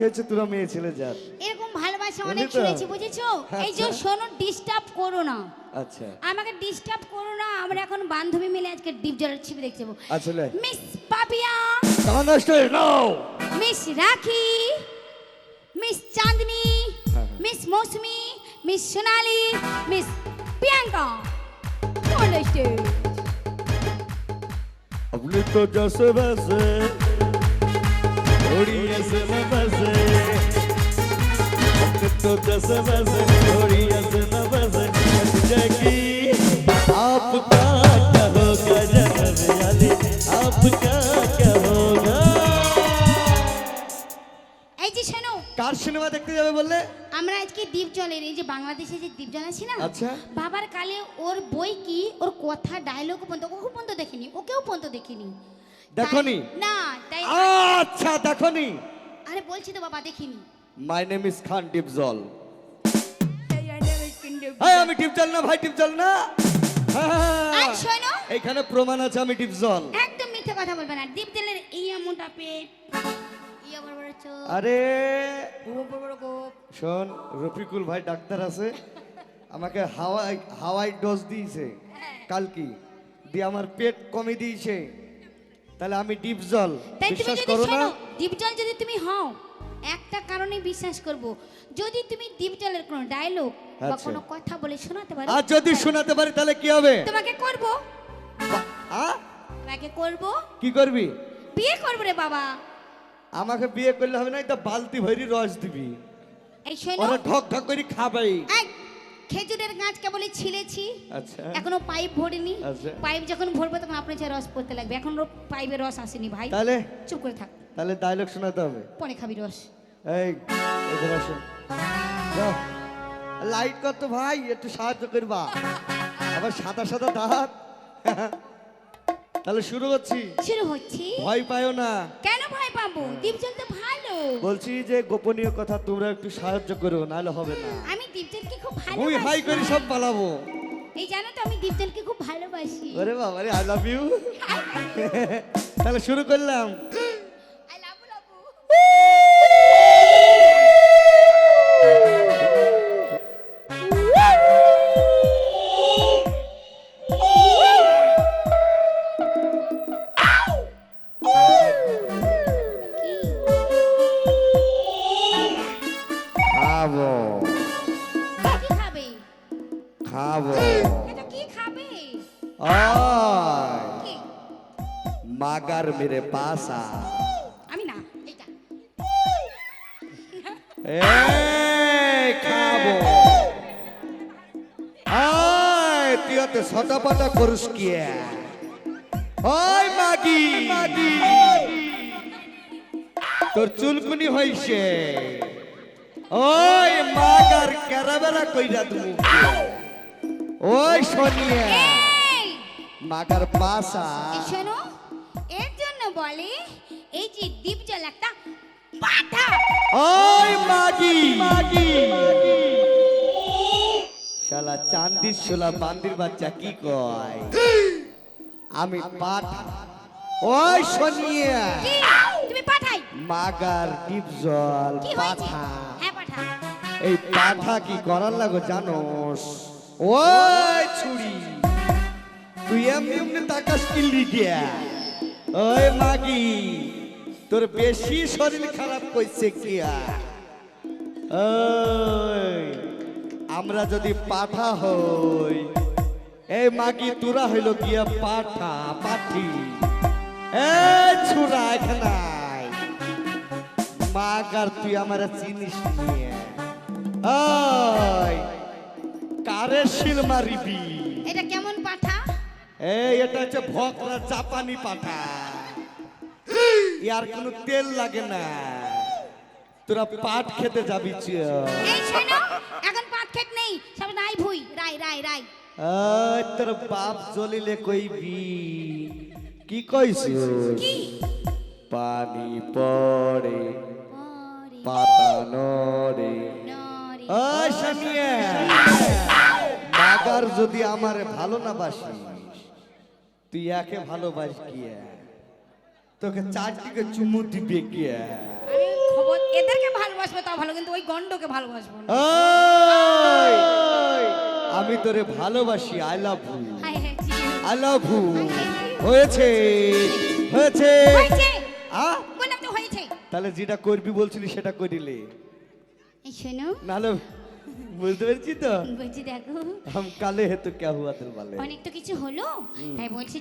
মেয়ে ছেলে এরকম ভালোবাসা অনেক শুনেছি বুঝেছ? এই যে শোনো ডিস্টার্ব করো না। আচ্ছা। আমাকে ডিস্টার্ব করো না। আমরা এখন বান্ধবী মিলে আজকে ডিপ জলের ছিপে দেখতে আচ্ছা মিস পাপিয়া। নাও miss Rakhi. Miss Chandni. Miss Mousumi. Miss Sonali. Miss Priyanka. আপনি তো ওড়িয়া थोड़ी ऐसे न वैसे अपनी तो जैसे वैसे थोड़ी ऐसे न वैसे जगी आपका क्या होगा जगह वाले आपका क्या होगा এই যে শোনো কার সিনেমা দেখতে যাবে বললে আমরা আজকে দ্বীপ জলের এই যে বাংলাদেশে যে দ্বীপ জল আছে না আচ্ছা। বাবার কালে ওর বই কি ওর কথা ডায়লগ পর্যন্ত ওকে পর্যন্ত দেখিনি ওকেও পর্যন্ত দেখিনি দেখোনি? তাই- না তাই আচ্ছা দেখনি আরে বলছি তো বাবা দেখিনি। মাই নেম ইজ খান টিপজল হ্যাঁ আমি টিপজল না ভাই টিপজল না। হ্যাঁ, আর শোনো। এইখানে প্রমাণ আছে আমি টিপজল একদম মিথ্যে কথা বলবে না। দ্বীপ জলের এই মোটা পেট। ইয়া আরে। শোন রফিকুল ভাই ডাক্তার আছে। আমাকে হাওয়াই হাওয়াই ডোজ দিয়েছে। কাল কি দিয়ে আমার পেট কমে দিয়েছে। তাহলে আমি ডিপ জল। বিশ্বাস করো না? শোনো দ্বীপজল যদি তুমি হও একটা কারণে বিশ্বাস করব। যদি তুমি দ্বীপজলের কোনো ডায়লগ বা আচ্ছা। কোনো কথা বলে শোনাতে পারো আর যদি শোনাতে পারি তাহলে কি হবে? তোমাকে করব। আ? তোমাকে করব। কি করবি? বিয়ে করব রে বাবা। আমাকে বিয়ে করলে হবে না এটা বালতি ভরি রস দিবি। এই শোনো। ওরা ঢক ঢক করে খাবেই খেজুরের গাছ কেবলই ছিলেছি আচ্ছা। এখনও পাইপ ভরিনি। আচ্ছা। পাইপ যখন ভরবো তখন আপনি যে রস পড়তে লাগবে। এখন ওর পাইপে রস আসেনি ভাই। তাহলে? চুপ করে থাক। তাহলে ডায়লগ শোনাতে হবে। পরে খাবি রস। এই এদের আসো। লাইট কর তো ভাই একটু সাহায্য করবা। আবার সাদা সাদা দাঁত। তাহলে শুরু করছি। শুরু হচ্ছে ভয় পাইও না। কেন ভয় পাবো? দীপজল তো ভালো। বলছি যে গোপনীয় কথা তোমরা একটু সাহায্য করো নাহলে হবে না। আমি দীপজলকে খুব ভালো ওই হাই করে সব পালাবো। এই জানো তো আমি দীপজলকে খুব ভালোবাসি। ওরে বাবা রে আই লাভ ইউ তাহলে শুরু করলাম। মাগার মেরে পাসা আমি না এটা এই খাব। আয় তুই অত ছটাপটা করুস কি? ওই মাগি। মাগি তোর চুলকুনি হইছে। ওই মাগার কেরাবেরা কইরা তুমি ওই সোনিয়া। মাগার পাসা এই শোনো এর জন্য বলে এই যে দীপজল একটা পাঠা। ওই মাগি। মাগি। শালা চান্দির শোলা বান্দির বাচ্চা কি কয়? আমি পাঠ। ওই সোনিয়া। কি? তুমি পাঠাই। মাগার ডিপ জল পাঠা। হ্যাঁ পাঠা। এই পাঠা কি করার লাগো জানোস? ওই ছুরি। তুই এমনি এমনি তাকাস কিল্লি দিয়া ওই মাগি, তোর বেশি শরীর খারাপ কিয়া ওই, আমরা যদি পাঠা হই, এই মাগি তোরা হইল গিয়া পাঠা, পাঠি। এই ছুরা, এখানে আয়। মাগার তুই আমার চিনিস নিয়ে কারে শিল মারিবি? এটা কেমন এই এটা হচ্ছে ভকরা জাপানি পাঠা। ইয়ার কোনো তেল লাগে না। তোরা পাট খেতে যাবি। এই শোনো এখন পাট খেত নেই সব রাই ভুই রাই রাই রাই ওই তোর বাপ জ্বলিলে কইবি। কি কইছিস পানি পড়ে পাতা নড়ে। ওই সামিয়া মাগার যদি আমারে ভালো না বাসিস তুই একে ভালোবাস গিয়া। তোকে চারটিকে চুমু দিবে গিয়া। আমি খবর এদেরকে ভালোবাসবো তাও ভালো কিন্তু ওই গন্ডকে ভালোবাসবো না। আমি তোরে ভালোবাসি I love you. I love you হয়েছে হয়েছে। হয়েছে। আ? তো তাহলে যেটা করবি বলছিলি সেটা করিলে। শোনো। নাহলে বুঝতে পেরেছি তো বলছি দেখো हम काले है तो क्या हुआ दिल वाले অনেক তো কিছু হলো তাই বলছি